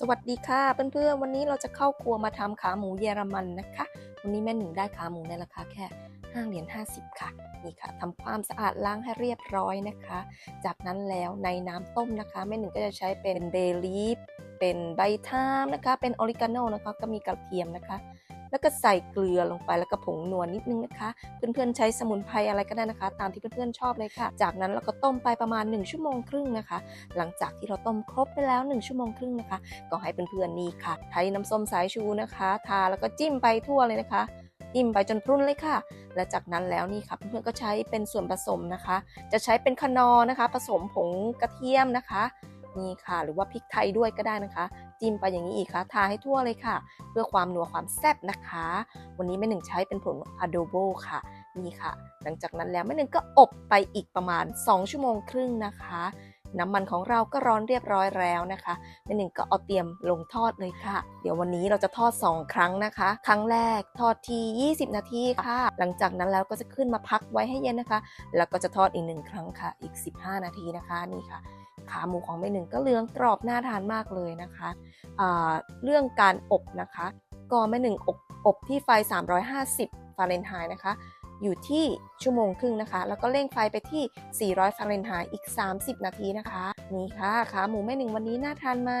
สวัสดีค่ะเพื่อนๆวันนี้เราจะเข้าครัวมาทำขาหมูเยอรมันนะคะ วันนี้แม่หนึ่งได้ขาหมูในราคาแค่5เหรียญ50 ค่ะนี่ค่ะทำความสะอาดล้างให้เรียบร้อยนะคะ จากนั้นแล้วในน้ำต้มนะคะแม่หนึ่งก็จะใช้เป็นเบลีฟเป็นใบทามนะคะ เป็นออริกาโนนะคะก็มีกระเทียมนะคะ แล้วก็ใส่เกลือลงไปแล้วก็ผงนัวนิดนึงนะคะ เพื่อนๆใช้สมุนไพรอะไรก็ได้นะคะ ตามที่เพื่อนๆชอบเลยค่ะ จากนั้นเราก็ต้มไปประมาณ 1 ชั่วโมงครึ่งนะคะ หลังจากที่เราต้มครบไปแล้ว 1 ชั่วโมงครึ่งนะคะ ก็ให้เพื่อนๆนี่ค่ะใช้น้ำส้มสายชูนะคะ ทาแล้วก็จิ้มไปทั่วเลยนะคะจิ้มไปจนพรุ่นเลยค่ะ และจากนั้นแล้วนี่ค่ะเพื่อนๆก็ใช้เป็นส่วนผสมนะคะ จะใช้เป็นคนอนะคะ ผสมผงกระเทียมนะคะ นี่ค่ะ หรือว่าพริกไทยด้วยก็ได้นะคะ จิ้มไปอย่างนี้อีกค่ะทาให้ทั่วเลยค่ะ เพื่อความนัวความแซ่บนะคะ วันนี้แม่หนึ่งใช้เป็นผง adobo ค่ะนี่ค่ะ หลังจากนั้นแล้วแม่หนึ่งก็อบไปอีกประมาณ 2 ชั่วโมงครึ่งนะคะน้ำมันของเราก็ร้อนเรียบร้อยแล้วนะคะแม่หนึ่งก็เอาเตรียมลงทอดเลยค่ะ เดี๋ยววันนี้เราจะทอด 2 ครั้งนะคะ ครั้งแรกทอดที20 นาทีค่ะ หลังจากนั้นแล้วก็จะขึ้นมาพักไว้ให้เย็นนะคะ แล้วก็จะทอดอีกหนึ่งครั้งค่ะ อีก 15 นาทีนะคะนี่ค่ะ ขาหมูของแม่หนึ่งก็เหลืองกรอบน่าทานมากเลยนะคะเรื่องการอบนะคะก็แม่หนึ่งอบอบที่ไฟ 350ฟาเรนไฮน์นะคะ อยู่ที่ชั่วโมงครึ่งนะคะ แล้วก็เร่งไฟไปที่ 400ฟาเรนไฮน์อีก 30 นาทีนะคะ นี่ค่ะขาหมูแม่หนึ่งวันนี้น่าทานไหม